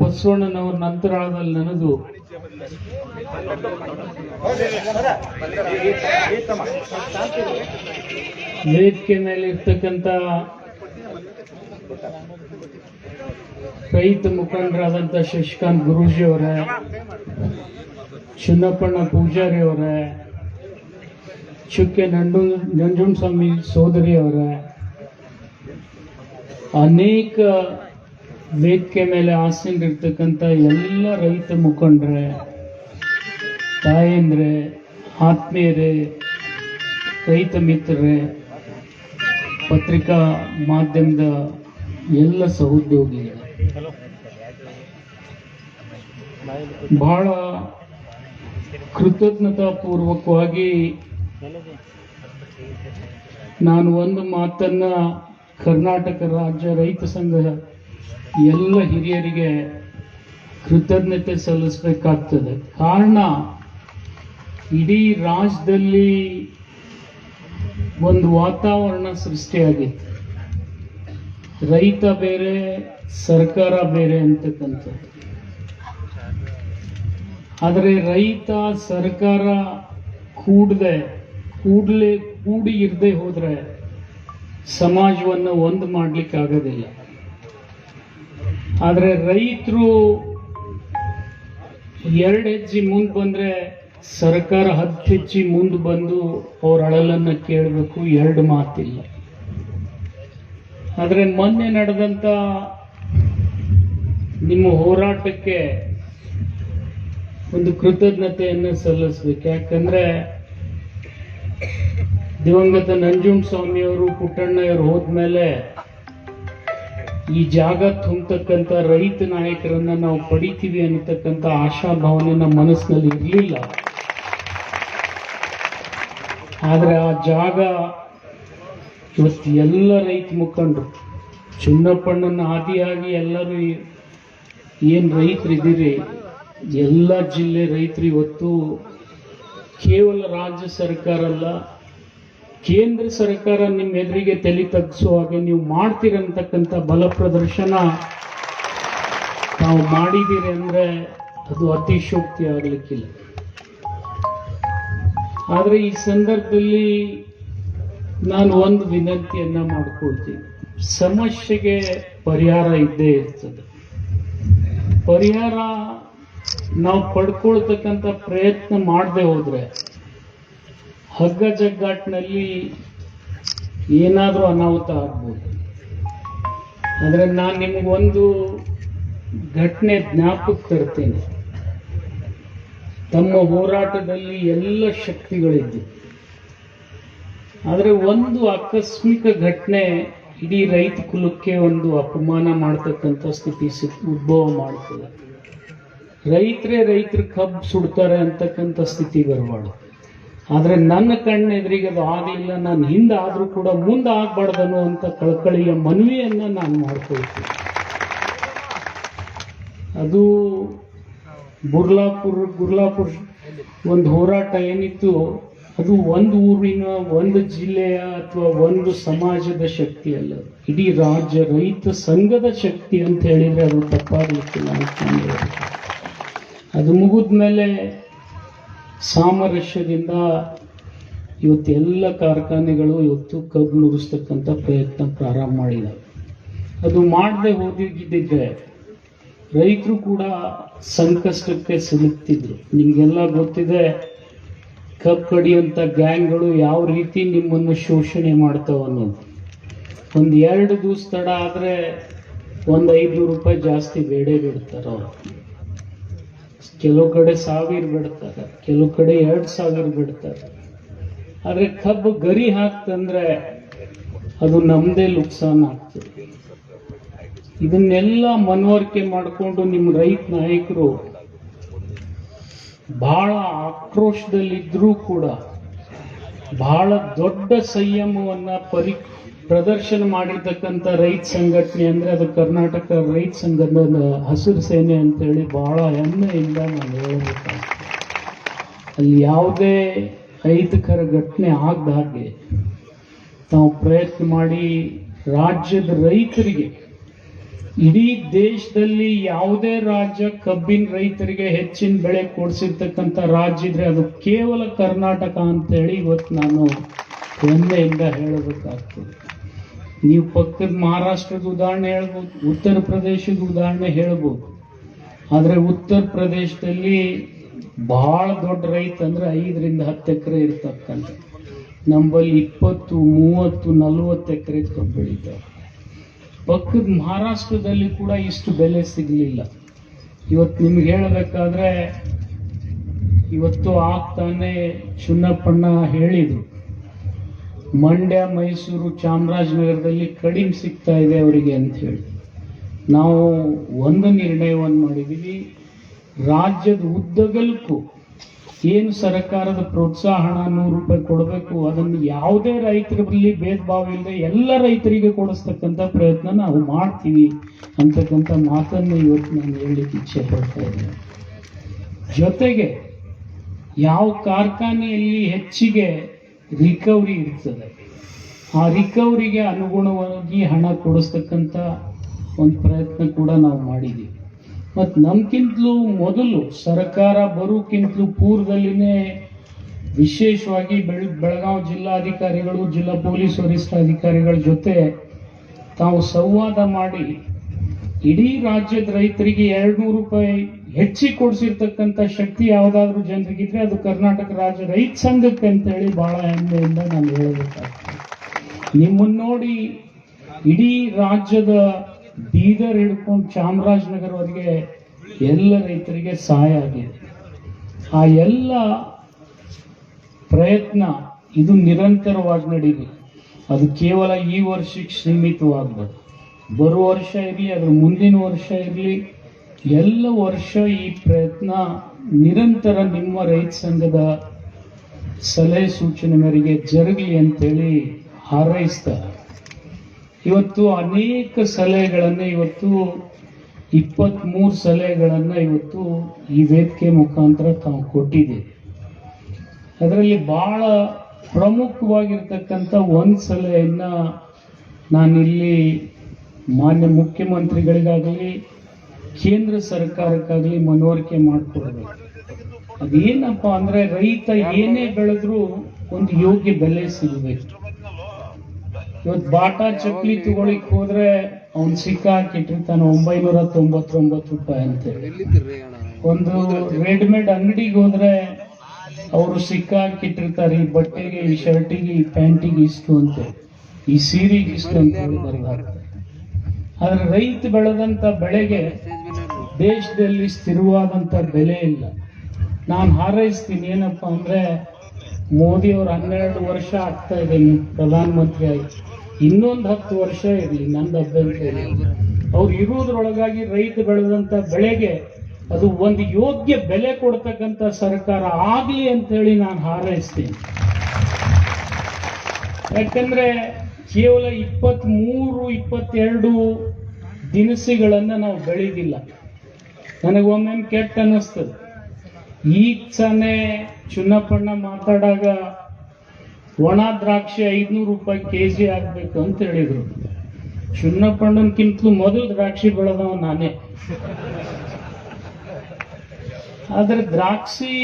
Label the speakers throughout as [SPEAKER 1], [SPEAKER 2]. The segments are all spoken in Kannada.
[SPEAKER 1] ಬಸವಣ್ಣನವ್ರ ನಂತರದಲ್ಲಿ ನನದು. ವೇದಿಕೆ ಮೇಲೆ ಇರ್ತಕ್ಕಂಥ ರೈತ ಮುಖಂಡರಾದಂಥ ಶಶಿಕಾಂತ್ ಗುರೂಜಿ ಅವರೇ, ಚಿನ್ನಪ್ಪಣ್ಣ ಪೂಜಾರಿ ಅವರೇ, ಚುಕ್ಕೆ ನಂಡು ನಂಜುಂಡಸ್ವಾಮಿ ಸೋದರಿ ಅವರೇ, ಅನೇಕ ವೇದಿಕೆ ಮೇಲೆ ಆಸೀನರಿರ್ತಕ್ಕಂಥ ಎಲ್ಲ ರೈತ ಮುಖಂಡ್ರೆ, ತಾಯಂದ್ರೆ, ಆತ್ಮೀಯರೇ, ರೈತ ಮಿತ್ರರೇ, ಪತ್ರಿಕಾ ಮಾಧ್ಯಮದ ಎಲ್ಲ ಸಹೋದ್ಯೋಗಿಗಳೇ, ಬಹಳ ಕೃತಜ್ಞತಾಪೂರ್ವಕವಾಗಿ ನಾನು ಒಂದು ಮಾತನ್ನ ಕರ್ನಾಟಕ ರಾಜ್ಯ ರೈತ ಸಂಘ ಎಲ್ಲ ಹಿರಿಯರಿಗೆ ಕೃತಜ್ಞತೆ ಸಲ್ಲಿಸಬೇಕಾಗ್ತದೆ. ಕಾರಣ, ಇಡೀ ರಾಜ್ಯದಲ್ಲಿ ಒಂದು ವಾತಾವರಣ ಸೃಷ್ಟಿಯಾಗಿತ್ತು. ರೈತ ಬೇರೆ, ಸರ್ಕಾರ ಬೇರೆ ಅಂತಕ್ಕಂಥದ್ದು. ಆದರೆ ರೈತ, ಸರ್ಕಾರ ಕೂಡದೆ, ಕೂಡಲೇ, ಕೂಡಿ ಇರದೆ ಹೋದರೆ ಸಮಾಜವನ್ನು ಒಂದು ಮಾಡ್ಲಿಕ್ಕೆ ಆಗೋದಿಲ್ಲ ಆದರೆ ರೈತರು ಎರಡು ಹೆಜ್ಜೆ ಮುಂದೆ ಬಂದ್ರೆ ಸರ್ಕಾರ ಹತ್ತು ಹೆಜ್ಜೆ ಮುಂದೆ ಬಂದು ಅವ್ರ ಅಳಲನ್ನ ಕೇಳಬೇಕು, ಎರಡು ಮಾತಿಲ್ಲ. ಆದರೆ ಮೊನ್ನೆ ನಡೆದಂತ ನಿಮ್ಮ ಹೋರಾಟಕ್ಕೆ ಒಂದು ಕೃತಜ್ಞತೆಯನ್ನು ಸಲ್ಲಿಸ್ಬೇಕು. ಯಾಕಂದ್ರೆ ದಿವಂಗತ ನಂಜುಂಡ ಸ್ವಾಮಿಯವರು ಪುಟ್ಟಣ್ಣಯವರು ಹೋದ್ಮೇಲೆ ಈ ಜಾಗ ತುಂಬತಕ್ಕಂಥ ರೈತ ನಾಯಕರನ್ನ ನಾವು ಪಡಿತೀವಿ ಅನ್ನತಕ್ಕಂಥ ಆಶಾ ಭಾವನೆ ನಮ್ಮ ಮನಸ್ಸಿನಲ್ಲಿ ಇರಲಿಲ್ಲ. ಆದರೆ ಆ ಜಾಗ ಇವತ್ತು ಎಲ್ಲ ರೈತ ಮುಖಂಡರು, ಚಿನ್ನಪ್ಪಣ್ಣನ ಆದಿಯಾಗಿ ಎಲ್ಲರೂ ಏನ್ ರೈತರಿದ್ದೀರಿ? ಎಲ್ಲ ಜಿಲ್ಲೆ ರೈತರು ಇವತ್ತು ಕೇವಲ ರಾಜ್ಯ ಸರ್ಕಾರ ಅಲ್ಲ ಕೇಂದ್ರ ಸರ್ಕಾರ ನಿಮ್ಮ ಎದುರಿಗೆ ತಲೆ ಹಾಗೆ ನೀವು ಮಾಡ್ತೀರಂತಕ್ಕಂಥ ಬಲ ಪ್ರದರ್ಶನ ತಾವು ಮಾಡಿದ್ದೀರಿ ಅಂದರೆ ಅದು ಅತಿಶೋಕ್ತಿ ಆಗಲಿಕ್ಕಿಲ್ಲ. ಆದರೆ ಈ ಸಂದರ್ಭದಲ್ಲಿ ನಾನು ಒಂದು ವಿನಂತಿಯನ್ನ ಮಾಡ್ಕೊಳ್ತೀನಿ. ಸಮಸ್ಯೆಗೆ ಪರಿಹಾರ ಇದ್ದೇ ಇರ್ತದೆ. ಪರಿಹಾರ ನಾವು ಪಡ್ಕೊಳ್ತಕ್ಕಂಥ ಪ್ರಯತ್ನ ಮಾಡದೆ ಹೋದ್ರೆ ಹಗ್ಗ ಜಗ್ಗಾಟ್ನಲ್ಲಿ ಏನಾದರೂ ಅನಾಹುತ ಆಗ್ಬೋದು. ಆದರೆ ನಾನು ನಿಮಗೊಂದು ಘಟನೆ ಜ್ಞಾಪಕ ತರ್ತೇನೆ. ತಮ್ಮ ಹೋರಾಟದಲ್ಲಿ ಎಲ್ಲ ಶಕ್ತಿಗಳಿದ್ದವು ಆದರೆ ಒಂದು ಆಕಸ್ಮಿಕ ಘಟನೆ ಇಡೀ ರೈತ ಕುಲಕ್ಕೆ ಒಂದು ಅಪಮಾನ ಮಾಡ್ತಕ್ಕಂಥ ಸ್ಥಿತಿ ಉದ್ಭವ ಮಾಡ್ತದೆ. ರೈತರೇ ರೈತರು ಕಬ್ಬು ಸುಡ್ತಾರೆ ಅಂತಕ್ಕಂಥ ಸ್ಥಿತಿ ಬರಬಾರ್ದು. ಆದ್ರೆ ನನ್ನ ಕಣ್ಣೆದುರಿಗೆ ಅದು ಆಗಿಲ್ಲ ನಾನು ಹಿಂದೆ ಆದ್ರೂ ಕೂಡ ಮುಂದೆ ಆಗ್ಬಾರ್ದನು ಅಂತ ಕಳಕಳಿಯ ಮನವಿಯನ್ನ ನಾನು ಮಾಡ್ಕೊಳ್ತೀನಿ ಅದು ಬುರ್ಲಾಪುರ್ ಗುರ್ಲಾಪುರ್ ಒಂದು ಹೋರಾಟ ಏನಿತ್ತು, ಅದು ಒಂದು ಊರಿನ ಒಂದು ಜಿಲ್ಲೆಯ ಅಥವಾ ಒಂದು ಸಮಾಜದ ಶಕ್ತಿ ಅಲ್ಲ ಇಡೀ ರಾಜ್ಯ ರೈತ ಸಂಘದ ಶಕ್ತಿ ಅಂತ ಹೇಳಿದ್ರೆ ಅದು ತಪ್ಪಾಗಲಿಕ್ಕಿಲ್ಲ ಅಂತ. ಅದು ಮುಗಿದ್ಮೇಲೆ ಸಾಮರಸ್ಯದಿಂದ ಇವತ್ತು ಎಲ್ಲ ಕಾರ್ಖಾನೆಗಳು ಇವತ್ತು ಕಬ್ಬು ನುಡಿಸ್ತಕ್ಕಂಥ ಪ್ರಯತ್ನ ಪ್ರಾರಂಭ ಮಾಡಿದ್ದಾರೆ ಅದು ಮಾಡದೆ ಹೋಗಿದ್ದಿದ್ರೆ ರೈತರು ಕೂಡ ಸಂಕಷ್ಟಕ್ಕೆ ಸಿಲುಕ್ತಿದ್ರು. ನಿಮಗೆಲ್ಲ ಗೊತ್ತಿದೆ ಕಬ್ಬು ಕಡಿಯುವಂಥ ಗ್ಯಾಂಗ್ಗಳು ಯಾವ ರೀತಿ ನಿಮ್ಮನ್ನು ಶೋಷಣೆ ಮಾಡ್ತಾವೆ ಅನ್ನೋದು. ಒಂದು ಎರಡು ದಿವಸ ತಡ ಆದರೆ ಒಂದು ಐದುನೂರು ರೂಪಾಯಿ ಜಾಸ್ತಿ ಬೇಡೇ ಬಿಡ್ತಾರೆ ಅವರು. ಕೆಲವು ಕಡೆ ಸಾವಿರ ಬಿಡ್ತಾರೆ ಕೆಲವು ಕಡೆ ಎರಡು ಸಾವಿರ ಬಿಡ್ತಾರೆ ಆದ್ರೆ ಕಬ್ಬು ಗರಿ ಹಾಕ್ತಂದ್ರೆ ಅದು ನಮ್ದೇ ನುಕ್ಸಾನ್ ಆಗ್ತದೆ. ಇದನ್ನೆಲ್ಲ ಮನವರಿಕೆ ಮಾಡಿಕೊಂಡು ನಿಮ್ಮ ರೈತ ನಾಯಕರು ಬಹಳ ಆಕ್ರೋಶದಲ್ಲಿದ್ರೂ ಕೂಡ ಬಹಳ ದೊಡ್ಡ ಸಂಯಮವನ್ನ ಪರಿ ಪ್ರದರ್ಶನ ಮಾಡಿರ್ತಕ್ಕಂಥ ರೈತ ಸಂಘಟನೆ ಅಂದರೆ ಅದು ಕರ್ನಾಟಕ ರೈತ ಸಂಘದ ಹಸಿರು ಸೇನೆ ಅಂತೇಳಿ ಭಾಳ ಹೆಮ್ಮೆಯಿಂದ ನಾನು ಹೇಳಬೇಕಾಗ್ತದೆ. ಅಲ್ಲಿ ಯಾವುದೇ ಅಹಿತಕರ ಘಟನೆ ಆಗದ ಹಾಗೆ ತಾವು ಪ್ರಯತ್ನ ಮಾಡಿ ರಾಜ್ಯದ ರೈತರಿಗೆ, ಇಡೀ ದೇಶದಲ್ಲಿ ಯಾವುದೇ ರಾಜ್ಯ ಕಬ್ಬಿನ ರೈತರಿಗೆ ಹೆಚ್ಚಿನ ಬೆಳೆ ಕೊಡಿಸಿರ್ತಕ್ಕಂಥ ರಾಜ್ಯ ಇದ್ರೆ ಅದು ಕೇವಲ ಕರ್ನಾಟಕ ಅಂತೇಳಿ ಇವತ್ತು ನಾನು ಹೆಮ್ಮೆಯಿಂದ ಹೇಳಬೇಕಾಗ್ತದೆ. ನೀವು ಪಕ್ಕದ ಮಹಾರಾಷ್ಟ್ರದ ಉದಾಹರಣೆ ಹೇಳ್ಬೋದು, ಉತ್ತರ ಪ್ರದೇಶದ ಉದಾಹರಣೆ ಹೇಳ್ಬೋದು. ಆದರೆ ಉತ್ತರ ಪ್ರದೇಶದಲ್ಲಿ ಭಾಳ ದೊಡ್ಡ ರೈತ ಅಂದ್ರೆ ಐದರಿಂದ ಹತ್ತು ಎಕರೆ ಇರ್ತಕ್ಕಂಥ, ನಂಬಲ್ಲಿ ಇಪ್ಪತ್ತು, ಮೂವತ್ತು, ನಲವತ್ತು ಎಕರೆ ಕಬ್ಬು ಬೆಳೀತಾರೆ. ಪಕ್ಕದ ಮಹಾರಾಷ್ಟ್ರದಲ್ಲಿ ಕೂಡ ಇಷ್ಟು ಬೆಲೆ ಸಿಗಲಿಲ್ಲ. ಇವತ್ತು ನಿಮ್ಗೆ ಹೇಳಬೇಕಾದ್ರೆ, ಇವತ್ತು ಆಗ್ತಾನೆ ಚುನ್ನಪ್ಪಣ್ಣ ಹೇಳಿದ್ರು. ಮಂಡ್ಯ, ಮೈಸೂರು, ಚಾಮರಾಜನಗರದಲ್ಲಿ ಕಡಿಮೆ ಸಿಗ್ತಾ ಇದೆ ಅವರಿಗೆ ಅಂತ ಹೇಳಿ. ನಾವು ಒಂದು ನಿರ್ಣಯವನ್ನು ಮಾಡಿದ್ದೀವಿ. ರಾಜ್ಯದ ಉದ್ದಗಲಕ್ಕೂ ಏನು ಸರ್ಕಾರದ ಪ್ರೋತ್ಸಾಹ ನೂರು ರೂಪಾಯಿ ಕೊಡಬೇಕು, ಅದನ್ನು ಯಾವುದೇ ರೈತರಲ್ಲಿ ಭೇದ ಭಾವ ಇಲ್ಲದೆ ಎಲ್ಲ ರೈತರಿಗೆ ಕೊಡಿಸ್ತಕ್ಕಂಥ ಪ್ರಯತ್ನ ನಾವು ಮಾಡ್ತೀವಿ ಅಂತಕ್ಕಂಥ ಮಾತನ್ನು ಇವತ್ತು ನಾನು ಹೇಳಲಿಕ್ಕೆ ಇಚ್ಛೆ ಪಡ್ತಾ ಇದ್ದೇನೆ. ಜೊತೆಗೆ ಯಾವ ಕಾರ್ಖಾನೆಯಲ್ಲಿ ಹೆಚ್ಚಿಗೆ ರಿಕವರಿ ಇರ್ತದೆ. ಆ ರಿಕವರಿಗೆ ಅನುಗುಣವಾಗಿ ಹಣ ಕೊಡಿಸ್ತಕ್ಕಂಥ ಒಂದು ಪ್ರಯತ್ನ ಕೂಡ ನಾವು ಮಾಡಿದ್ದೀವಿ. ಮತ್ತು ನಮ್ಗಿಂತಲೂ ಮೊದಲು ಸರ್ಕಾರ ಬರೋಕ್ಕಿಂತಲೂ ಪೂರ್ವದಲ್ಲಿನೇ ವಿಶೇಷವಾಗಿ ಬೆಳ ಬೆಳಗಾವಿ ಜಿಲ್ಲಾಧಿಕಾರಿಗಳು, ಜಿಲ್ಲಾ ಪೊಲೀಸ್ ವರಿಷ್ಠಾಧಿಕಾರಿಗಳ ಜೊತೆ ತಾವು ಸಂವಾದ ಮಾಡಿ ಇಡೀ ರಾಜ್ಯದ ರೈತರಿಗೆ ಎರಡು ನೂರು ರೂಪಾಯಿ ಹೆಚ್ಚಿಗೆ ಕೊಡಿಸಿರ್ತಕ್ಕಂಥ ಶಕ್ತಿ ಯಾವುದಾದ್ರೂ ಜನರಿಗಿದ್ರೆ ಅದು ಕರ್ನಾಟಕ ರಾಜ್ಯ ರೈತ ಸಂಘಕ್ಕೆ ಅಂತೇಳಿ ಬಹಳ ಹೆಮ್ಮೆಯಿಂದ ನಾನು ಹೇಳಬೇಕಾಗ್ತದೆ. ನಿಮ್ಮನ್ನು ನೋಡಿ ಇಡೀ ರಾಜ್ಯದ ಬೀದರ್ ಹಿಡ್ಕೊಂಡು ಚಾಮರಾಜನಗರವರೆಗೆ ಎಲ್ಲ ರೈತರಿಗೆ ಸಹಾಯ ಆಗಿದೆ ಆ ಎಲ್ಲ ಪ್ರಯತ್ನ ಇದು ನಿರಂತರವಾಗಿ ನಡೀಲಿ. ಅದು ಕೇವಲ ಈ ವರ್ಷಕ್ಕೆ ಸೀಮಿತವಾಗಬಾರ್ದು ಬರುವ ವರ್ಷ ಇರಲಿ, ಅದ್ರ ಮುಂದಿನ ವರ್ಷ ಇರಲಿ ಎಲ್ಲ ವರ್ಷ ಈ ಪ್ರಯತ್ನ ನಿರಂತರ ನಿಮ್ಮ ರೈತ ಸಂಘದ ಸಲಹೆ ಸೂಚನೆ ಮೇರೆಗೆ ಜರುಗಲಿ ಅಂತೇಳಿ ಹಾರೈಸ್ತಾರೆ. ಇವತ್ತು ಅನೇಕ ಸಲಹೆಗಳನ್ನು ಇವತ್ತು ಇಪ್ಪತ್ತ್ಮೂರು ಸಲಹೆಗಳನ್ನು ಇವತ್ತು ಈ ವೇದಿಕೆ ಮುಖಾಂತರ ತಾವು ಕೊಟ್ಟಿದೆ ಅದರಲ್ಲಿ ಬಹಳ ಪ್ರಮುಖವಾಗಿರ್ತಕ್ಕಂಥ ಒಂದು ಸಲಹೆಯನ್ನು ನಾನಿಲ್ಲಿ ಮಾನ್ಯ ಮುಖ್ಯಮಂತ್ರಿಗಳಿಗಾಗಲಿ ಕೇಂದ್ರ ಸರ್ಕಾರಕ್ಕಾಗಲಿ ಮನವರಿಕೆ ಮಾಡಿಕೊಡ್ಬೇಕು. ಅದೇನಪ್ಪ ಅಂದ್ರೆ ರೈತ ಏನೇ ಬೆಳೆದ್ರೂ ಒಂದು ಯೋಗ್ಯ ಬೆಲೆ ಸಿಗಬೇಕು. ಇವತ್ತು ಬಾಟಾ ಚಕ್ಲಿ ತಗೊಳಿಕ್ ಹೋದ್ರೆ ಅವ್ನ್ ಸಿಕ್ಕಾಕಿಟ್ಟಿರ್ತಾನೆ ಒಂಬೈನೂರ ತೊಂಬತ್ತೊಂಬತ್ತು ರೂಪಾಯಿ ಅಂತೇಳಿ ಒಂದು ರೆಡಿಮೇಡ್ ಅಂಗಡಿಗೆ ಹೋದ್ರೆ ಅವರು ಸಿಕ್ಕಾಕಿಟ್ಟಿರ್ತಾರೆ ಈ ಬಟ್ಟೆಗೆ, ಈ ಶರ್ಟಿಗೆ, ಈ ಪ್ಯಾಂಟಿಗೆ ಇಷ್ಟು ಅಂತ. ಈ ಸೀರೆಗೆ ಇಷ್ಟು ಅಂತ ಹೇಳಿ ಬರ್ಬಾರ್ದು ಆದ್ರೆ ರೈತ ಬೆಳೆದಂತ ಬೆಳೆಗೆ ದೇಶದಲ್ಲಿ ಸ್ಥಿರವಾದಂತ ಬೆಲೆ ಇಲ್ಲ. ನಾನು ಹಾರೈಸ್ತೀನಿ. ಏನಪ್ಪ ಅಂದ್ರೆ ಮೋದಿ ಅವರು ಹನ್ನೆರಡು ವರ್ಷ ಆಗ್ತಾ ಇದೆ ಪ್ರಧಾನಮಂತ್ರಿ ಆಗಿ. ಇನ್ನೊಂದು ಹತ್ತು ವರ್ಷ ಇರಲಿ, ನಂದು ಅಭ್ಯಂತರ ಅವ್ರು ಇರುವುದ್ರೊಳಗಾಗಿ ರೈತ ಬೆಳೆದಂತ ಬೆಳೆಗೆ ಅದು ಒಂದು ಯೋಗ್ಯ ಬೆಲೆ ಕೊಡ್ತಕ್ಕಂಥ ಸರ್ಕಾರ ಆಗಲಿ ಅಂತ ಹೇಳಿ ನಾನು ಹಾರೈಸ್ತೀನಿ. ಯಾಕಂದ್ರೆ ಕೇವಲ ಇಪ್ಪತ್ತ್ ಮೂರು ಇಪ್ಪತ್ತೆರಡು ದಿನಸಿಗಳನ್ನ ನಾವು ಬೆಳೆದಿಲ್ಲ. ನನಗೊಮ್ಮೆ ಕೆಟ್ಟ ಅನ್ನಿಸ್ತದೆ. ಈಗ ತಾನೇ ಚುನ್ನಪ್ಪಣ್ಣ ಮಾತಾಡಾಗ ಒಣ ದ್ರಾಕ್ಷಿ ಐದ್ನೂರು ರೂಪಾಯಿ ಕೆ ಜಿ ಆಗಬೇಕು ಅಂತ ಹೇಳಿದ್ರು. ಚುನ್ನಪ್ಪಣ್ಣನ್ಕಿಂತಲೂ ಮೊದಲು ದ್ರಾಕ್ಷಿ ಬೆಳೆದವ ನಾನೇ. ಆದ್ರೆ ದ್ರಾಕ್ಷಿ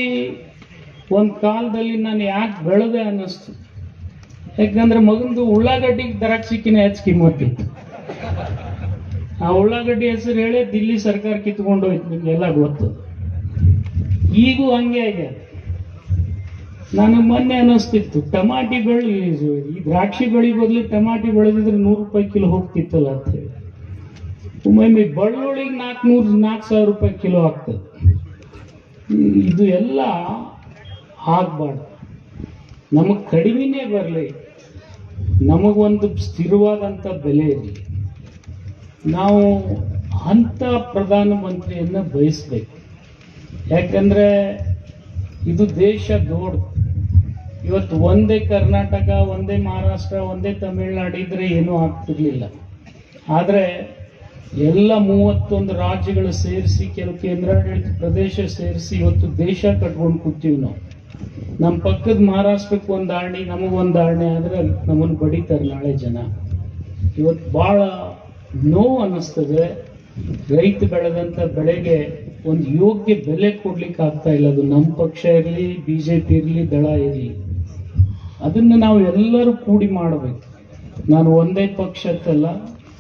[SPEAKER 1] ಒಂದು ಕಾಲದಲ್ಲಿ ನಾನು ಯಾಕೆ ಬೆಳೆದೆ ಅನ್ನಿಸ್ತು. ಯಾಕಂದ್ರೆ ಮಗಂದು ಉಳ್ಳಾಗಡ್ಡಿಗೆ ದ್ರಾಕ್ಷಿಕಿನ ಹೆಚ್ಚು ಕಿಮ್ಮತ್ತಿತ್ತು ಆ ಉಳ್ಳಾಗಡ್ಡಿ ಹೆಸರು ಹೇಳಿ ದಿಲ್ಲಿ ಸರ್ಕಾರ ಕಿತ್ಕೊಂಡು ಹೋಯ್ತು, ನಿಮ್ಗೆಲ್ಲ ಗೊತ್ತು. ಈಗೂ ಹಂಗೆ ಆಗ್ಯದ ನನಗೆ ಮೊನ್ನೆ ಅನಿಸ್ತಿತ್ತು ಟಮಾಟಿ ಬೆಳಿ ಈ ದ್ರಾಕ್ಷಿ ಬೆಳೆ ಬದಲು ಟಮಾಟಿ ಬೆಳೆದಿದ್ರೆ ನೂರು ರೂಪಾಯಿ ಕಿಲೋ ಹೋಗ್ತಿತ್ತಲ್ಲ ಅಂತ ಹೇಳಿ. ಒಮ್ಮೊಮ್ಮೆ ಬೆಳ್ಳುಳ್ಳಿಗೆ ನಾಲ್ಕುನೂರು, ನಾಲ್ಕು ಸಾವಿರ ರೂಪಾಯಿ ಕಿಲೋ ಆಗ್ತದೆ. ಇದು ಎಲ್ಲ ಆಗ್ಬಾರ್ದು. ನಮಗೆ ಕಡಿಮೆನೇ ಬರಲಿ. ನಮಗೊಂದು ಸ್ಥಿರವಾದಂಥ ಬೆಲೆ ಇರಲಿ. ನಾವು ಅಂಥ ಪ್ರಧಾನಮಂತ್ರಿಯನ್ನ ಬಯಸ್ಬೇಕು. ಯಾಕಂದ್ರೆ ಇದು ದೇಶ ದೊಡ್ಡ. ಇವತ್ತು ಒಂದೇ ಕರ್ನಾಟಕ, ಒಂದೇ ಮಹಾರಾಷ್ಟ್ರ, ಒಂದೇ ತಮಿಳುನಾಡು ಇದ್ದರೆ ಏನೂ ಆಗ್ತಿರ್ಲಿಲ್ಲ. ಆದರೆ ಎಲ್ಲ ಮೂವತ್ತೊಂದು ರಾಜ್ಯಗಳು ಸೇರಿಸಿ, ಕೆಲವು ಕೇಂದ್ರಾಡಳಿತ ಪ್ರದೇಶ ಸೇರಿಸಿ ಇವತ್ತು ದೇಶ ಕಟ್ಕೊಂಡು ಕೂತೀವಿ ನಾವು. ನಮ್ಮ ಪಕ್ಕದ ಮಹಾರಾಷ್ಟ್ರಕ್ಕೆ ಒಂದು ಆಣಿ, ನಮಗೊಂದು ಆಣೆ ಆದರೆ ನಮ್ಮನ್ನು ಬಡಿತಾರೆ ನಾಳೆ ಜನ. ಇವತ್ತು ಭಾಳ ನೋವು ಅನ್ನಿಸ್ತದೆ. ರೈತ ಬೆಳೆದಂತ ಬೆಳೆಗೆ ಒಂದು ಯೋಗ್ಯ ಬೆಲೆ ಕೊಡ್ಲಿಕ್ಕೆ ಆಗ್ತಾ ಇಲ್ಲ. ಅದು ನಮ್ಮ ಪಕ್ಷ ಇರಲಿ, ಬಿಜೆಪಿ ಇರಲಿ, ದಳ ಇರಲಿ. ಅದನ್ನು ನಾವು ಎಲ್ಲರೂ ಕೂಡಿ ಮಾಡಬೇಕು. ನಾನು ಒಂದೇ ಪಕ್ಷಕ್ಕಲ್ಲ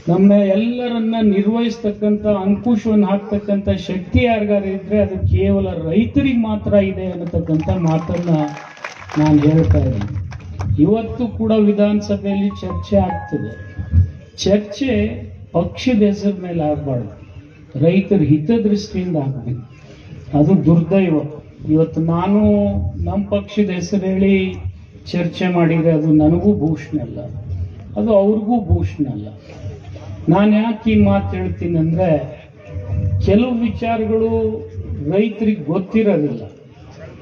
[SPEAKER 1] ನಮ್ಮ ಎಲ್ಲರನ್ನ ನಿರ್ವಹಿಸ್ತಕ್ಕಂಥ, ಅಂಕುಶವನ್ನು ಹಾಕ್ತಕ್ಕಂಥ ಶಕ್ತಿ ಯಾರಿಗಾರ ಇದ್ರೆ ಅದು ಕೇವಲ ರೈತರಿಗೆ ಮಾತ್ರ ಇದೆ ಅನ್ನತಕ್ಕಂಥ ಮಾತನ್ನ ನಾನು ಹೇಳ್ತಾ ಇದ್ದೀನಿ. ಇವತ್ತು ಕೂಡ ವಿಧಾನಸಭೆಯಲ್ಲಿ ಚರ್ಚೆ ಆಗ್ತದೆ. ಚರ್ಚೆ ಪಕ್ಷದ ಹೆಸರ ಮೇಲೆ ಆಗಬಾರ್ದು. ರೈತರ ಹಿತದೃಷ್ಟಿಯಿಂದ ಆಗಬೇಕು. ಅದು ದುರ್ದೈವ. ಇವತ್ತು ನಾನು ನಮ್ಮ ಪಕ್ಷದ ಹೆಸರು ಹೇಳಿ ಚರ್ಚೆ ಮಾಡಿದರೆ ಅದು ನನಗೂ ಭೂಷಣ ಅಲ್ಲ. ಅದು ಅವ್ರಿಗೂ ಭೂಷಣ ಅಲ್ಲ. ನಾನು ಯಾಕೆ ಈ ಮಾತು ಹೇಳ್ತೀನಿ ಅಂದ್ರೆ, ಕೆಲವು ವಿಚಾರಗಳು ರೈತರಿಗೆ ಗೊತ್ತಿರೋದಿಲ್ಲ.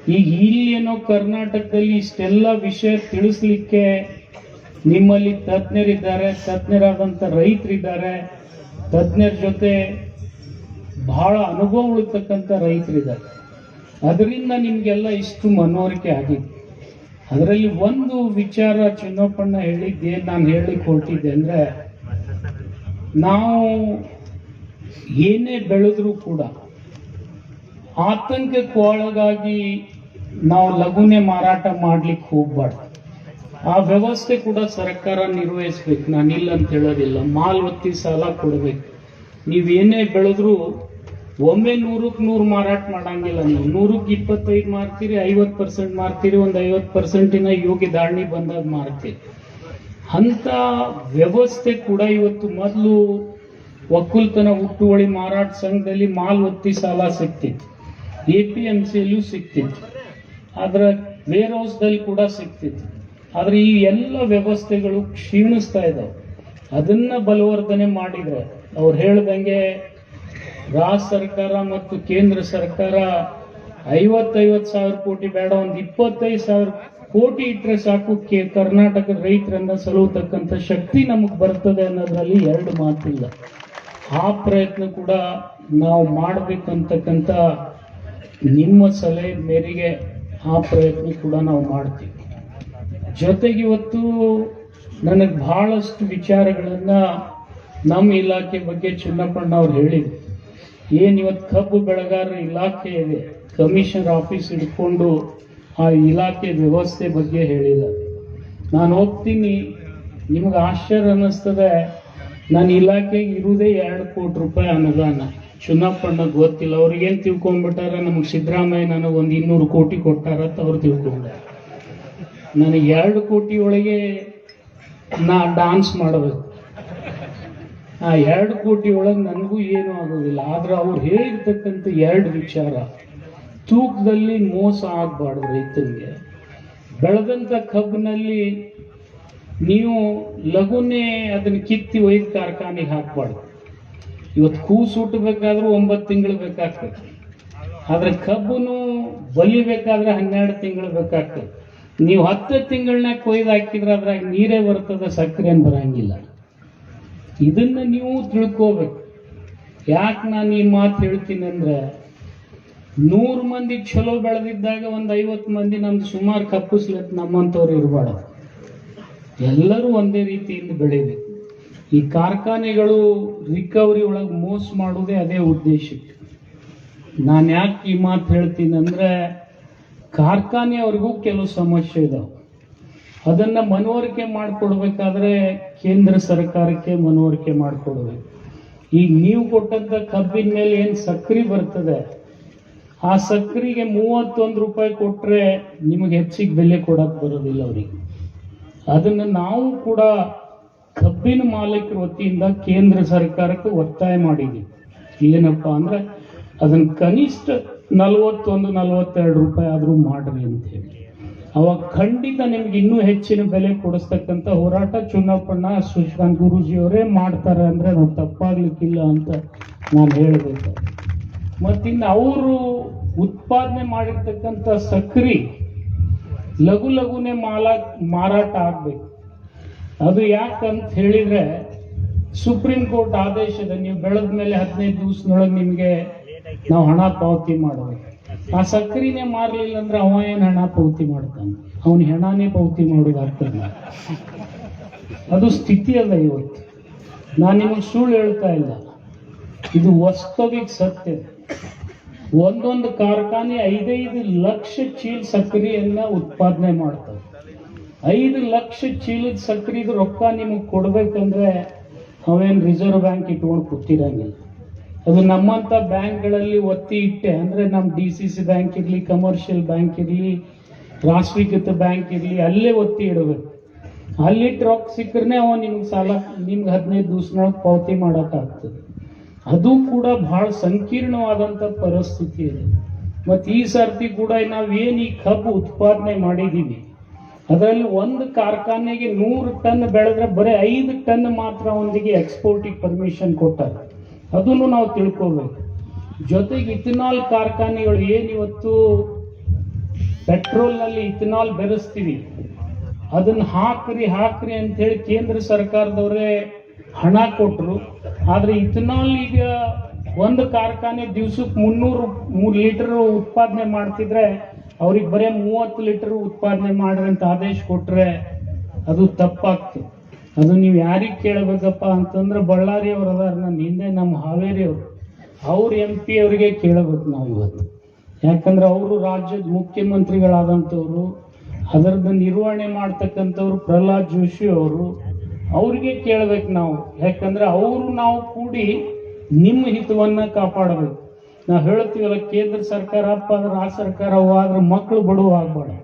[SPEAKER 1] ಈಗ ಇಲ್ಲಿ ಏನೋ ಕರ್ನಾಟಕದಲ್ಲಿ ಇಷ್ಟೆಲ್ಲ ವಿಷಯ ತಿಳಿಸ್ಲಿಕ್ಕೆ ನಿಮ್ಮಲ್ಲಿ ತಜ್ಞರಿದ್ದಾರೆ, ತಜ್ಞರಾದಂಥ ರೈತರಿದ್ದಾರೆ. ತಜ್ಞರ ಜೊತೆ ಬಹಳ ಅನುಭವ ಉಳಿತಕ್ಕಂಥ ರೈತರಿದ್ದಾರೆ. ಅದರಿಂದ ನಿಮಗೆಲ್ಲ ಇಷ್ಟು ಮನವರಿಕೆ ಆಗಿದೆ. ಅದರಲ್ಲಿ ಒಂದು ವಿಚಾರ ಚಿನ್ನಪ್ಪಣ್ಣ ಹೇಳಿದ್ದೆ ನಾನು ಹೇಳಲಿಕ್ಕೆ ಹೊರಟಿದ್ದೆ ಅಂದರೆ, ನಾವು ಏನೇ ಬೆಳೆದ್ರೂ ಕೂಡ ಆತಂಕಕ್ಕೆ ಒಳಗಾಗಿ ನಾವು ಲಘುನೆ ಮಾರಾಟ ಮಾಡ್ಲಿಕ್ಕೆ ಹೋಗ್ಬಾರ್ದು. ಆ ವ್ಯವಸ್ಥೆ ಕೂಡ ಸರ್ಕಾರ ನಿರ್ವಹಿಸ್ಬೇಕು. ನಾನು ಇಲ್ಲ ಅಂತ ಹೇಳೋದಿಲ್ಲ. ಮಾಲ್ ಒತ್ತಿ ಸಾಲ ಕೊಡ್ಬೇಕು. ನೀವೇನೇ ಬೆಳೆದ್ರು ಒಮ್ಮೆ ನೂರಕ್ಕೆ ನೂರು ಮಾರಾಟ ಮಾಡಂಗಿಲ್ಲ ನೀವು. ನೂರಕ್ಕೆ ಇಪ್ಪತ್ತೈದು ಮಾರ್ತೀರಿ, ಐವತ್ತು ಪರ್ಸೆಂಟ್ ಮಾರ್ತೀರಿ, ಒಂದು ಐವತ್ತು ಪರ್ಸೆಂಟಿನ ಯೋಗ್ಯ ದಾಳಿ ಬಂದಾಗ ಮಾರ್ತೀರಿ. ಅಂತ ವ್ಯವಸ್ಥೆ ಕೂಡ ಇವತ್ತು ಮೊದಲು ಒಕ್ಕಲ್ತನ ಹುಟ್ಟುವಳಿ ಮಾರಾಟ ಸಂಘದಲ್ಲಿ ಮಾಲ್ ಒತ್ತಿ ಸಾಲ ಸಿಗ್ತಿತ್ತು ಎ ಪಿ ಎಂ ಸಿಯಲ್ಲೂ ಸಿಕ್ತಿತ್ತು. ಅದರ ವೇರ್ ಹೌಸ್ದಲ್ಲಿ ಕೂಡ ಸಿಗ್ತಿತ್ತು ಆದ್ರೆ ಈ ಎಲ್ಲ ವ್ಯವಸ್ಥೆಗಳು ಕ್ಷೀಣಿಸ್ತಾ ಇದ್ದಾವೆ ಅದನ್ನ ಬಲವರ್ಧನೆ ಮಾಡಿದ್ರೆ, ಅವ್ರು ಹೇಳ್ದಂಗೆ ರಾಜ್ಯ ಸರ್ಕಾರ ಮತ್ತು ಕೇಂದ್ರ ಸರ್ಕಾರ ಐವತ್ತೈವತ್ತು ಸಾವಿರ ಕೋಟಿ ಬೇಡ, ಒಂದು ಇಪ್ಪತ್ತೈದು ಸಾವಿರ ಕೋಟಿ ಇಟ್ಟರೆ ಸಾಕು, ಕೆ ಕರ್ನಾಟಕ ರೈತರನ್ನ ಸಲುವತಕ್ಕಂಥ ಶಕ್ತಿ ನಮಗೆ ಬರ್ತದೆ ಅನ್ನೋದ್ರಲ್ಲಿ ಎರಡು ಮಾತಿಲ್ಲ. ಆ ಪ್ರಯತ್ನ ಕೂಡ ನಾವು ಮಾಡಬೇಕಂತಕ್ಕಂಥ ನಿಮ್ಮ ಸಲಹೆ ಮೇರೆಗೆ ಆ ಪ್ರಯತ್ನ ಕೂಡ ನಾವು ಮಾಡ್ತೀವಿ. ಜೊತೆಗೆ ಇವತ್ತು ನನಗೆ ಬಹಳಷ್ಟು ವಿಚಾರಗಳನ್ನ ನಮ್ಮ ಇಲಾಖೆ ಬಗ್ಗೆ ಚಿನ್ನಪ್ಪಣ್ಣ ಅವ್ರು ಹೇಳಿದ್ರು. ಏನು ಇವತ್ತು ಕಬ್ಬು ಬೆಳೆಗಾರರ ಇಲಾಖೆ ಇದೆ, ಕಮಿಷನರ್ ಆಫೀಸ್ ಹಿಡ್ಕೊಂಡು ಆ ಇಲಾಖೆ ವ್ಯವಸ್ಥೆ ಬಗ್ಗೆ ಹೇಳಿಲ್ಲ. ನಾನು ಹೋಗ್ತೀನಿ. ನಿಮ್ಗೆ ಆಶ್ಚರ್ಯ ಅನ್ನಿಸ್ತದೆ ನನ್ನ ಇಲಾಖೆಗೆ ಇರುವುದೇ ಎರಡು ಕೋಟಿ ರೂಪಾಯಿ ಅನುದಾನ. ಚುನಪ್ಪಣ್ಣ ಗೊತ್ತಿಲ್ಲ ಅವ್ರಿಗೆ ಏನ್ ತಿಳ್ಕೊಂಡ್ಬಿಟ್ಟಾರ? ನಮಗೆ ಸಿದ್ದರಾಮಯ್ಯ ನನಗೆ ಒಂದು ಇನ್ನೂರು ಕೋಟಿ ಕೊಟ್ಟಾರ ಅಂತ ಅವ್ರು ತಿಳ್ಕೊಂಡ್ರೆ. ನನಗೆ ಎರಡು ಕೋಟಿ ಒಳಗೆ ನಾ ಡಾನ್ಸ್ ಮಾಡಬೇಕು ಆ ಎರಡು ಕೋಟಿ ಒಳಗೆ ನನಗೂ ಏನೂ ಆಗೋದಿಲ್ಲ. ಆದ್ರೆ ಅವ್ರು ಹೇಳಿರ್ತಕ್ಕಂಥ ಎರಡು ವಿಚಾರ, ತೂಕದಲ್ಲಿ ಮೋಸ ಆಗಬಾರ್ದು ರೈತನಿಗೆ. ಬೆಳೆದಂಥ ಕಬ್ಬಿನಲ್ಲಿ ನೀವು ಲಘುನೇ ಅದನ್ನ ಕಿತ್ತಿ ಒಯ್ದು ಕಾರ್ಖಾನೆಗೆ ಹಾಕಬಾರ್ದು. ಇವತ್ತು ಕೂಸು ಹುಟ್ಟಬೇಕಾದ್ರೂ ಒಂಬತ್ತು ತಿಂಗಳು ಬೇಕಾಗ್ತದೆ. ಆದ್ರೆ ಕಬ್ಬುನು ಬಲಿಬೇಕಾದ್ರೆ ಹನ್ನೆರಡು ತಿಂಗಳು ಬೇಕಾಗ್ತದೆ. ನೀವು ಹತ್ತು ತಿಂಗಳನ್ನ ಕೊಯ್ದು ಹಾಕಿದ್ರೆ ಅದ್ರಾಗ ನೀರೇ ಬರ್ತದೆ ಸಕ್ಕರೆ ಬರಂಗಿಲ್ಲ. ಇದನ್ನ ನೀವು ತಿಳ್ಕೋಬೇಕು. ಯಾಕೆ ನಾನು ಈ ಮಾತು ಹೇಳ್ತೀನಿ ಅಂದ್ರೆ, ನೂರು ಮಂದಿ ಚಲೋ ಬೆಳೆದಿದ್ದಾಗ ಒಂದು ಐವತ್ತು ಮಂದಿ ನಮ್ದು ಸುಮಾರು ಕಪ್ಪಿಸ್ಲತ್ ನಮ್ಮಂಥವ್ರು ಇರಬಾರ್ದು. ಎಲ್ಲರೂ ಒಂದೇ ರೀತಿಯಿಂದ ಬೆಳಿಬೇಕು. ಈ ಕಾರ್ಖಾನೆಗಳು ರಿಕವರಿ ಒಳಗೆ ಮೋಸ ಮಾಡೋದೇ ಅದೇ ಉದ್ದೇಶಕ್ಕೆ. ನಾನು ಯಾಕೆ ಈ ಮಾತು ಹೇಳ್ತೀನಿ ಅಂದ್ರೆ ಕಾರ್ಖಾನೆಯವ್ರಿಗೂ ಕೆಲವು ಸಮಸ್ಯೆ ಇದಾವೆ. ಅದನ್ನ ಮನವರಿಕೆ ಮಾಡಿಕೊಡ್ಬೇಕಾದ್ರೆ ಕೇಂದ್ರ ಸರ್ಕಾರಕ್ಕೆ ಮನವರಿಕೆ ಮಾಡಿಕೊಡ್ಬೇಕು. ಈಗ ನೀವು ಕೊಟ್ಟಂತ ಕಬ್ಬಿನ ಮೇಲೆ ಏನು ಸಕ್ರಿ ಬರ್ತದೆ, ಆ ಸಕ್ರಿಗೆ ಮೂವತ್ತೊಂದು ರೂಪಾಯಿ ಕೊಟ್ರೆ ನಿಮಗೆ ಹೆಚ್ಚಿಗೆ ಬೆಲೆ ಕೊಡಕ್ಕೆ ಬರೋದಿಲ್ಲ ಅವರಿಗೆ. ಅದನ್ನ ನಾವು ಕೂಡ ಕಬ್ಬಿನ ಮಾಲೀಕರ ವತಿಯಿಂದ ಕೇಂದ್ರ ಸರ್ಕಾರಕ್ಕೆ ಒತ್ತಾಯ ಮಾಡಿದ್ದೀವಿ ಏನಪ್ಪ ಅಂದ್ರೆ ಅದನ್ನ ಕನಿಷ್ಠ ನಲವತ್ತೊಂದು, ನಲವತ್ತೆರಡು ರೂಪಾಯಿ ಆದರೂ ಮಾಡ್ರಿ ಅಂತ ಹೇಳಿ. ಅವಾಗ ಖಂಡಿತ ನಿಮ್ಗೆ ಇನ್ನೂ ಹೆಚ್ಚಿನ ಬೆಲೆ ಕೊಡಿಸ್ತಕ್ಕಂಥ ಹೋರಾಟ ಚುನಾಪಣ್ಣ ಗುರೂಜಿ ಅವರೇ ಮಾಡ್ತಾರೆ ಅಂದ್ರೆ ನಾವು ತಪ್ಪಾಗ್ಲಿಕ್ಕಿಲ್ಲ ಅಂತ ನಾನು ಹೇಳಬೇಕು. ಮತ್ತಿನ್ನು ಅವರು ಉತ್ಪಾದನೆ ಮಾಡಿರ್ತಕ್ಕಂಥ ಸಕ್ರಿ ಲಘು ಲಘುನೆ ಮಾಲ ಮಾರಾಟ ಆಗ್ಬೇಕು. ಅದು ಯಾಕಂತ ಹೇಳಿದ್ರೆ ಸುಪ್ರೀಂ ಕೋರ್ಟ್ ಆದೇಶದ ನೀವು ಬೆಳೆದ ಮೇಲೆ ಹದಿನೈದು ದಿವಸದೊಳಗೆ ನಿಮಗೆ ನಾವು ಹಣ ಪಾವತಿ ಮಾಡಬೇಕು ಆ ಸಕ್ಕರಿನೇ ಮಾರಲಿಲ್ಲ ಅಂದ್ರೆ ಅವ ಏನ್ ಹಣ ಪಾವತಿ ಮಾಡ್ತಾನೆ? ಅವನು ಹೆಣನೇ ಪಾವತಿ ಮಾಡೋದಾಗ್ತದೆ ಅದು ಸ್ಥಿತಿ ಅಲ್ಲ ಇವತ್ತು. ನಾನು ನಿಮಗೆ ಸುಳ್ಳು ಹೇಳ್ತಾ ಇಲ್ಲ. ಇದು ವಾಸ್ತವಿಕ ಸತ್ಯ. ಒಂದೊಂದು ಕಾರ್ಖಾನೆ ಐದೈದು ಲಕ್ಷ ಚೀಲ ಸಕ್ಕರಿಯನ್ನ ಉತ್ಪಾದನೆ ಮಾಡ್ತವೆ. ಐದು ಲಕ್ಷ ಚೀಲದ ಸಕ್ಕರೆದು ರೊಕ್ಕ ನಿಮಗೆ ಕೊಡ್ಬೇಕಂದ್ರೆ ಅವೇನು ರಿಸರ್ವ್ ಬ್ಯಾಂಕ್ ಇಟ್ಕೊಂಡು ಕೂತಿರಂಗಿಲ್ಲ. ಅದು ನಮ್ಮಂತ ಬ್ಯಾಂಕ್ಗಳಲ್ಲಿ ಒತ್ತಿ ಇಟ್ಟೆ. ಅಂದ್ರೆ ನಮ್ಮ ಡಿ ಸಿ ಸಿ ಬ್ಯಾಂಕ್ ಇರಲಿ, ಕಮರ್ಷಿಯಲ್ ಬ್ಯಾಂಕ್ ಇರಲಿ, ರಾಷ್ಟ್ರೀಕೃತ ಬ್ಯಾಂಕ್ ಇರಲಿ, ಅಲ್ಲೇ ಒತ್ತಿ ಇಡಬೇಕು ಅಲ್ಲಿ ರೊಕ್ಕ ಸಿಕ್ಕರೆ ಅವ ನಿಮ್ಗೆ ಸಾಲ, ನಿಮ್ಗೆ ಹದಿನೈದು ದಿವ್ಸನೊಳಗೆ ಪಾವತಿ ಮಾಡೋಕ್ಕಾಗ್ತದೆ. ಅದು ಕೂಡ ಬಹಳ ಸಂಕೀರ್ಣವಾದಂಥ ಪರಿಸ್ಥಿತಿ ಇದೆ ಮತ್ತು ಈ ಸರ್ತಿ ಕೂಡ ನಾವೇನು ಈ ಕಬ್ಬು ಉತ್ಪಾದನೆ ಮಾಡಿದ್ದೀವಿ ಅದರಲ್ಲಿ ಒಂದು ಕಾರ್ಖಾನೆಗೆ ನೂರು ಟನ್ ಬೆಳೆದ್ರೆ ಬರೀ ಐದು ಟನ್ ಮಾತ್ರ ಒಂದಿಗೆ ಎಕ್ಸ್ಪೋರ್ಟಿಗೆ ಪರ್ಮಿಷನ್ ಕೊಟ್ಟಾರೆ. ಅದನ್ನು ನಾವು ತಿಳ್ಕೋಬೇಕು. ಜೊತೆಗೆ ಇಥನಾಲ್ ಕಾರ್ಖಾನೆಗಳು ಏನಿವತ್ತು ಪೆಟ್ರೋಲ್ನಲ್ಲಿ ಇಥನಾಲ್ ಬೆರೆಸ್ತೀವಿ, ಅದನ್ನು ಹಾಕ್ರಿ ಹಾಕ್ರಿ ಅಂತ ಹೇಳಿ ಕೇಂದ್ರ ಸರ್ಕಾರದವರೇ ಹಣ ಕೊಟ್ಟರು ಆದರೆ ಇಥನಾಲ್ ಈಗ ಒಂದು ಕಾರ್ಖಾನೆ ದಿವಸಕ್ಕೆ ಮುನ್ನೂರು, ಮೂರು ಲೀಟರ್ ಉತ್ಪಾದನೆ ಮಾಡ್ತಿದ್ರೆ ಅವ್ರಿಗೆ ಬರೀ ಮೂವತ್ತು ಲೀಟರ್ ಉತ್ಪಾದನೆ ಮಾಡ್ರಿ ಅಂತ ಆದೇಶ ಕೊಟ್ರೆ ಅದು ತಪ್ಪಾಗ್ತದೆ ಅದು ನೀವು ಯಾರಿಗೆ ಕೇಳಬೇಕಪ್ಪ ಅಂತಂದ್ರೆ ಬಳ್ಳಾರಿ ಅವ್ರು ಅದಾರ. ನನ್ನ ಹಿಂದೆ ನಮ್ಮ ಹಾವೇರಿ ಅವರು. ಅವ್ರ ಎಂ ಪಿ ಅವರಿಗೆ ಕೇಳಬೇಕು ನಾವು ಇವತ್ತು. ಯಾಕಂದ್ರೆ ಅವರು ರಾಜ್ಯದ ಮುಖ್ಯಮಂತ್ರಿಗಳಾದಂಥವ್ರು, ಅದರದ್ದು ನಿರ್ವಹಣೆ ಮಾಡ್ತಕ್ಕಂಥವ್ರು ಪ್ರಹ್ಲಾದ್ ಜೋಶಿ ಅವರು, ಅವ್ರಿಗೆ ಕೇಳಬೇಕು ನಾವು. ಯಾಕಂದ್ರೆ ಅವರು ನಾವು ಕೂಡಿ ನಿಮ್ಮ ಹಿತವನ್ನ ಕಾಪಾಡಬೇಕು. ನಾವು ಹೇಳ್ತೀವಲ್ಲ, ಕೇಂದ್ರ ಸರ್ಕಾರ ಅಪ್ಪ ಅಂದ್ರೆ ಆ ಸರ್ಕಾರ ಆದ್ರೆ ಮಕ್ಕಳು ಬಡವ ಆಗ್ಬಾರ್ದು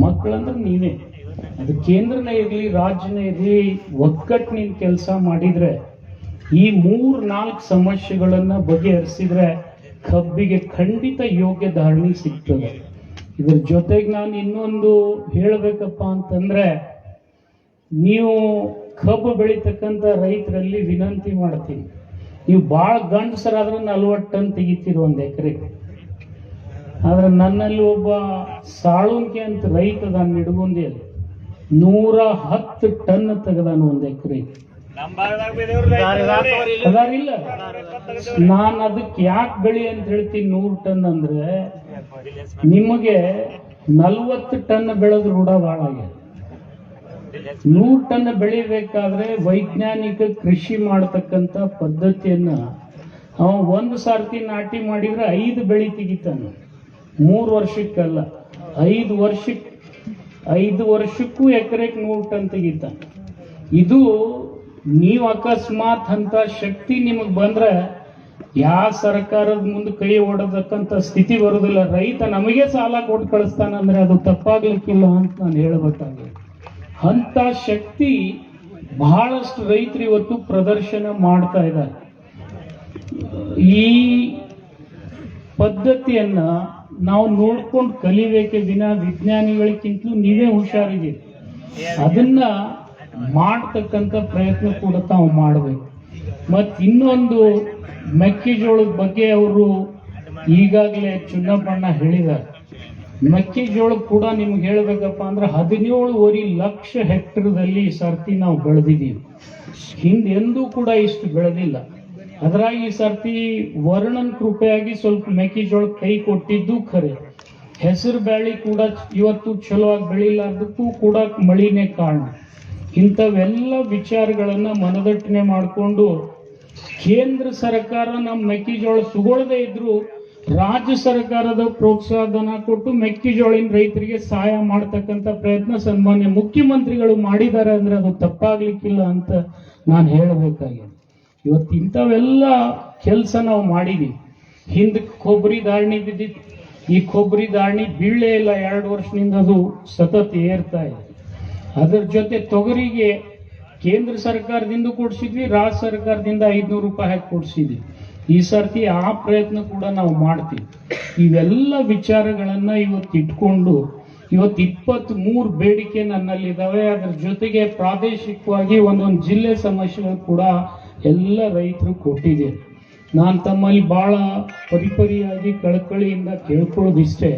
[SPEAKER 1] ಮಕ್ಕಳಂದ್ರೆ ನೀವೇ. ಅದು ಕೇಂದ್ರನೇ ಇರಲಿ ರಾಜ್ಯನೇ ಇರಲಿ ಒಗ್ಗಟ್ಟಿನಿಂದ ಕೆಲಸ ಮಾಡಿದ್ರೆ, ಈ ಮೂರ್ ನಾಲ್ಕು ಸಮಸ್ಯೆಗಳನ್ನ ಬಗೆಹರಿಸಿದ್ರೆ ಕಬ್ಬಿಗೆ ಖಂಡಿತ ಯೋಗ್ಯ ಧಾರಣೆ ಸಿಗ್ತದೆ. ಇದ್ರ ಜೊತೆಗೆ ನಾನು ಇನ್ನೊಂದು ಹೇಳಬೇಕಪ್ಪ ಅಂತಂದ್ರೆ, ನೀವು ಕಬ್ಬು ಬೆಳಿತಕ್ಕಂಥ ರೈತರಲ್ಲಿ ವಿನಂತಿ ಮಾಡ್ತೀನಿ. ನೀವು ಭಾಳ ಗಂಡಸರಾದ್ರೆ ನಲ್ವತ್ತು ಟನ್ ತೆಗಿತೀರಿ ಒಂದು ಎಕರೆ. ಆದ್ರೆ ನನ್ನಲ್ಲಿ ಒಬ್ಬ ಸಾಳುಂಕೆ ಅಂತ ರೈತ ಅದಾನ ನಿಡ್ಗುಂದಿಯಲ್ಲಿ ನೂರ ಹತ್ತು ಟನ್ ತೆಗೆದಾನ ಒಂದು ಎಕರೆ. ಇಲ್ಲ ನಾನು ಅದಕ್ಕೆ ಯಾಕೆ ಬೆಳಿ ಅಂತ ಹೇಳ್ತೀನಿ ನೂರು ಟನ್ ಅಂದ್ರೆ ನಿಮಗೆ ನಲ್ವತ್ತು ಟನ್ ಬೆಳೆದ್ರು ಕೂಡ ಭಾಳ ಆಗ್ಯದ. ನೂರು ಟನ್ ಬೆಳಿಬೇಕಾದ್ರೆ ವೈಜ್ಞಾನಿಕ ಕೃಷಿ ಮಾಡತಕ್ಕಂತ ಪದ್ಧತಿಯನ್ನ ಅವ ಒಂದ್ ಸಾರ್ತಿ ನಾಟಿ ಮಾಡಿದ್ರೆ ಐದು ಬೆಳಿ ತೆಗಿತಾನೆ. ಮೂರ್ ವರ್ಷಕ್ಕಲ್ಲ, ಐದು ವರ್ಷಕ್ಕೆ ಐದು ವರ್ಷಕ್ಕೂ ಎಕರೆಗೆ ನೂರು ಟನ್ ತೆಗಿತ ಇದು ನೀವು ಅಕಸ್ಮಾತ್ ಅಂತ ಶಕ್ತಿ ನಿಮಗೆ ಬಂದ್ರೆ ಯಾವ ಸರ್ಕಾರದ ಮುಂದೆ ಕೈ ಓಡತಕ್ಕಂತ ಸ್ಥಿತಿ ಬರುದಿಲ್ಲ. ರೈತ ನಮಗೆ ಸಾಲ ಕೊಟ್ಟು ಕಳಿಸ್ತಾನಂದ್ರೆ ಅದು ತಪ್ಪಾಗ್ಲಿಕ್ಕಿಲ್ಲ ಅಂತ ನಾನು ಹೇಳಬೇಕಾಗಿದೆ ಅಂತ ಶಕ್ತಿ ಬಹಳಷ್ಟು ರೈತರು ಇವತ್ತು ಪ್ರದರ್ಶನ ಮಾಡ್ತಾ ಇದ್ದಾರೆ. ಈ ಪದ್ಧತಿಯನ್ನ ನಾವು ನೋಡ್ಕೊಂಡು ಕಲಿಬೇಕೆ ದಿನ ವಿಜ್ಞಾನಿಗಳಿಗಿಂತಲೂ ನೀವೇ ಹುಷಾರಿದ್ದೀರಿ. ಅದನ್ನ ಮಾಡ್ತಕ್ಕಂಥ ಪ್ರಯತ್ನ ಕೂಡ ತಾವು ಮಾಡಬೇಕು. ಮತ್ ಇನ್ನೊಂದು ಮೆಕ್ಕೆಜೋಳದ ಬಗ್ಗೆ ಅವರು ಈಗಾಗಲೇ ಚುನ್ನಪ್ಪಣ್ಣ ಹೇಳಿದ್ದಾರೆ. ಮೆಕ್ಕೆಜೋಳ ಕೂಡ ನಿಮ್ಗೆ ಹೇಳ್ಬೇಕಪ್ಪ ಅಂದ್ರೆ ಹದಿನೇಳುವರೆ ಲಕ್ಷ ಹೆಕ್ಟರ್ದಲ್ಲಿ ಸರ್ತಿ ನಾವು ಬೆಳೆದಿದ್ದೀವಿ. ಹಿಂದೆಂದೂ ಕೂಡ ಇಷ್ಟು ಬೆಳೆದಿಲ್ಲ. ಅದ್ರಾಗ ಈ ಸರ್ತಿ ವರ್ಣನ್ ಕೃಪೆಯಾಗಿ ಸ್ವಲ್ಪ ಮೆಕ್ಕೆಜೋಳ ಕೈ ಕೊಟ್ಟಿದ್ದು ಖರೆ. ಹೆಸರು ಬ್ಯಾಳಿ ಕೂಡ ಇವತ್ತು ಚಲೋವಾಗಿ ಬೆಳಿಲಾರ್ದಕ್ಕೂ ಕೂಡ ಮಳಿನೇ ಕಾರಣ. ಇಂಥವೆಲ್ಲ ವಿಚಾರಗಳನ್ನ ಮನದಟ್ಟಣೆ ಮಾಡಿಕೊಂಡು ಕೇಂದ್ರ ಸರ್ಕಾರ ನಮ್ಮ ಮೆಕ್ಕೆಜೋಳ ಸುಗೊಳ್ಳದೇ ಇದ್ರು ರಾಜ್ಯ ಸರ್ಕಾರದ ಪ್ರೋತ್ಸಾಹಧನ ಕೊಟ್ಟು ಮೆಕ್ಕೆಜೋಳಿನ ರೈತರಿಗೆ ಸಹಾಯ ಮಾಡ್ತಕ್ಕಂಥ ಪ್ರಯತ್ನ ಸನ್ಮಾನ್ಯ ಮುಖ್ಯಮಂತ್ರಿಗಳು ಮಾಡಿದ್ದಾರೆ ಅಂದ್ರೆ ಅದು ತಪ್ಪಾಗ್ಲಿಕ್ಕಿಲ್ಲ ಅಂತ ನಾನು ಹೇಳಬೇಕಾಗಿದೆ. ಇವತ್ತು ಇಂಥವೆಲ್ಲ ಕೆಲಸ ನಾವು ಮಾಡಿದೀವಿ. ಹಿಂದೆ ಕೊಬ್ಬರಿ ಧಾರಣಿ ಬಿದ್ದಿತ್ತು. ಈ ಕೊಬ್ಬರಿ ಧಾರಣಿ ಬೀಳೇ ಇಲ್ಲ. ಎರಡು ವರ್ಷದಿಂದ ಅದು ಸತತ ಏರ್ತಾ ಇದೆ. ಅದರ ಜೊತೆ ತೊಗರಿಗೆ ಕೇಂದ್ರ ಸರ್ಕಾರದಿಂದ ಕೊಡಿಸಿದ್ವಿ, ರಾಜ್ಯ ಸರ್ಕಾರದಿಂದ ಐದುನೂರು ರೂಪಾಯಿ ಹಾಕಿ ಕೊಡ್ಸಿದ್ವಿ. ಈ ಸರ್ತಿ ಆ ಪ್ರಯತ್ನ ಕೂಡ ನಾವು ಮಾಡ್ತೀವಿ. ಇವೆಲ್ಲ ವಿಚಾರಗಳನ್ನು ಇವತ್ತು ಇಟ್ಕೊಂಡು, ಇವತ್ತು ಇಪ್ಪತ್ತ್ ಮೂರು ಬೇಡಿಕೆ ನನ್ನಲ್ಲಿದ್ದಾವೆ. ಅದ್ರ ಜೊತೆಗೆ ಪ್ರಾದೇಶಿಕವಾಗಿ ಒಂದೊಂದು ಜಿಲ್ಲೆ ಸಮಸ್ಯೆಗಳು ಕೂಡ ಎಲ್ಲ ರೈತರು ಕೊಟ್ಟಿದೆ ನಾನು ತಮ್ಮಲ್ಲಿ ಭಾಳ ಪರಿಪರಿಯಾಗಿ ಕಳಕಳಿಯಿಂದ ಕೇಳ್ಕೊಳ್ಳೋದಿಷ್ಟೇ.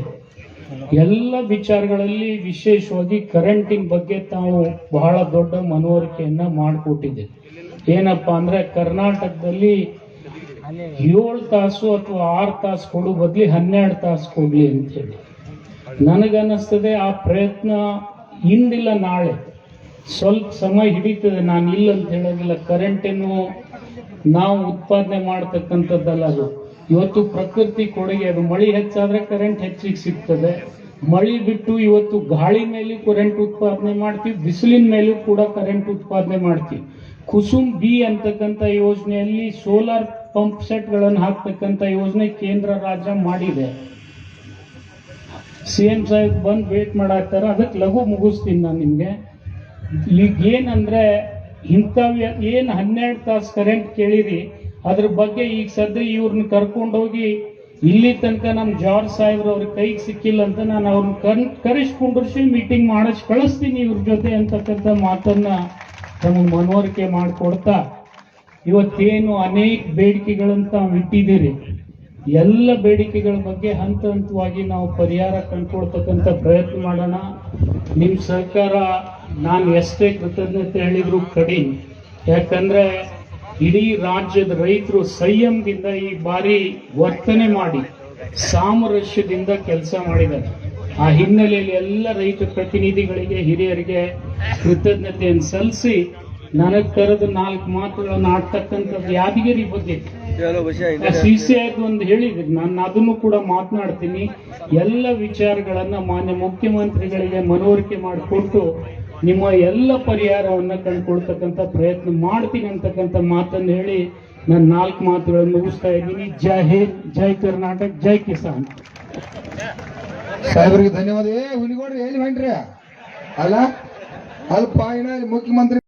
[SPEAKER 1] ಎಲ್ಲ ವಿಚಾರಗಳಲ್ಲಿ ವಿಶೇಷವಾಗಿ ಕರೆಂಟಿನ ಬಗ್ಗೆ ತಾವು ಬಹಳ ದೊಡ್ಡ ಮನವರಿಕೆಯನ್ನು ಮಾಡಿಕೊಟ್ಟಿದೆ ಏನಪ್ಪಾ ಅಂದ್ರೆ ಕರ್ನಾಟಕದಲ್ಲಿ ಏಳು ತಾಸು ಅಥವಾ ಆರು ತಾಸು ಕೊಡು ಬದಲಿ ಹನ್ನೆರಡು ತಾಸು ಕೊಡಲಿ ಅಂತೇಳಿ. ನನಗನ್ನಿಸ್ತದೆ ಆ ಪ್ರಯತ್ನ ಇಂದಿಲ್ಲ ನಾಳೆ. ಸ್ವಲ್ಪ ಸಮಯ ಹಿಡಿತದೆ, ನಾನು ಇಲ್ಲ ಅಂತ ಹೇಳೋದಿಲ್ಲ. ಕರೆಂಟ್ ಏನು ನಾವು ಉತ್ಪಾದನೆ ಮಾಡ್ತಕ್ಕಂಥದ್ದಲ್ಲ ಅದು. ಇವತ್ತು ಪ್ರಕೃತಿ ಕೊಡುಗೆ, ಅದು ಮಳಿ ಹೆಚ್ಚಾದ್ರೆ ಕರೆಂಟ್ ಹೆಚ್ಚಿಗೆ ಸಿಗ್ತದೆ. ಮಳಿ ಬಿಟ್ಟು ಇವತ್ತು ಗಾಳಿ ಮೇಲೆ ಕರೆಂಟ್ ಉತ್ಪಾದನೆ ಮಾಡ್ತೀವಿ, ಬಿಸಿಲಿನ ಮೇಲೂ ಕೂಡ ಕರೆಂಟ್ ಉತ್ಪಾದನೆ ಮಾಡ್ತೀವಿ. ಕುಸುಮ್ ಬಿ ಅಂತಕ್ಕಂಥ ಯೋಜನೆಯಲ್ಲಿ ಸೋಲಾರ್ ಪಂಪ್ ಸೆಟ್ಗಳನ್ನು ಹಾಕ್ತಕ್ಕಂಥ ಯೋಜನೆ ಕೇಂದ್ರ ರಾಜ್ಯ ಮಾಡಿದೆ. ಸಿ ಎಂ ಸಾಹೇಬ್ ಬಂದು ವೇಟ್ ಮಾಡಾಕ್ತಾರ ಅದಕ್ಕೆ ಲಘು ಮುಗಿಸ್ತೀನಿ ನಾನು ನಿಮಗೆ. ಏನಂದ್ರೆ ಇಂಥವ್ ಏನು ಹನ್ನೆರಡು ತಾಸು ಕರೆಂಟ್ ಕೇಳಿರಿ, ಅದ್ರ ಬಗ್ಗೆ ಈಗ ಸದ್ಯ ಇವ್ರನ್ನ ಕರ್ಕೊಂಡೋಗಿ ಇಲ್ಲಿ ತನಕ ನಮ್ಮ ಜಾರ್ಜ್ ಸಾಹೇಬ್ರು ಅವ್ರ ಕೈಗೆ ಸಿಕ್ಕಿಲ್ಲ ಅಂತ ನಾನು ಅವ್ರನ್ನ ಕರ್, ಕರೆಸ್ಕೊಂಡ್ರಿಸಿ ಮೀಟಿಂಗ್ ಮಾಡಿಸ್, ಕಳಿಸ್ತೀನಿ ಇವ್ರ ಜೊತೆ ಅಂತಕ್ಕಂಥ ಮಾತನ್ನ ತಮಗೆ ಮನವರಿಕೆ ಮಾಡಿಕೊಡ್ತಾ. ಇವತ್ತೇನು ಅನೇಕ ಬೇಡಿಕೆಗಳಂತ ಇಟ್ಟಿದ್ದೀರಿ. ಎಲ್ಲ ಬೇಡಿಕೆಗಳ ಬಗ್ಗೆ ಹಂತ ಹಂತವಾಗಿ ನಾವು ಪರಿಹಾರ ಕಂಡುಕೊಳ್ತಕ್ಕಂಥ ಪ್ರಯತ್ನ ಮಾಡೋಣ. ನಿಮ್ಮ ಸಹಕಾರ ನಾನು ಎಷ್ಟೇ ಕೃತಜ್ಞತೆ ಹೇಳಿದ್ರು ಕಡಿಮೆ ಯಾಕಂದ್ರೆ ಇಡೀ ರಾಜ್ಯದ ರೈತರು ಸಂಯಮದಿಂದ ಈ ಬಾರಿ ವರ್ತನೆ ಮಾಡಿ ಸಾಮರಸ್ಯದಿಂದ ಕೆಲಸ ಮಾಡಿದ್ದಾರೆ. ಆ ಹಿನ್ನೆಲೆಯಲ್ಲಿ ಎಲ್ಲ ರೈತ ಪ್ರತಿನಿಧಿಗಳಿಗೆ ಹಿರಿಯರಿಗೆ ಕೃತಜ್ಞತೆಯನ್ನು ಸಲ್ಲಿಸಿ ನನಗೆ ಕರೆದು ನಾಲ್ಕು ಮಾತುಗಳನ್ನು ಆಡ್ತಕ್ಕಂಥದ್ದು ಯಾದಗಿರಿ ಬಗ್ಗೆ ಸಿ ಸಿ ಒಂದು ಹೇಳಿದ್ರು ನಾನು ಅದನ್ನು ಕೂಡ ಮಾತನಾಡ್ತೀನಿ. ಎಲ್ಲ ವಿಚಾರಗಳನ್ನ ಮಾನ್ಯ ಮುಖ್ಯಮಂತ್ರಿಗಳಿಗೆ ಮನವರಿಕೆ ಮಾಡಿಕೊಟ್ಟು ನಿಮ್ಮ ಎಲ್ಲ ಪರಿಹಾರವನ್ನ ಕಂಡುಕೊಳ್ತಕ್ಕಂಥ ಪ್ರಯತ್ನ ಮಾಡ್ತೀನಿ ಅಂತಕ್ಕಂಥ ಮಾತನ್ನು ಹೇಳಿ ನಾನು ನಾಲ್ಕು ಮಾತುಗಳನ್ನು ಮುಗಿಸ್ತಾ ಇದ್ದೀನಿ. ಜೈ ಹಿಂದ್, ಜೈ ಕರ್ನಾಟಕ, ಜೈ ಕಿಸಾನ್.
[SPEAKER 2] ಸಾಹೇಬರಿಗೆ ಧನ್ಯವಾದ. ಏ ಹುಲಿಗೋಡ್ರಿ, ಎಲ್ಲಿ ಹೊಂಟ್ರಿ? ಅಲ್ಲ? ಅಲ್ಪ ಮುಖ್ಯಮಂತ್ರಿ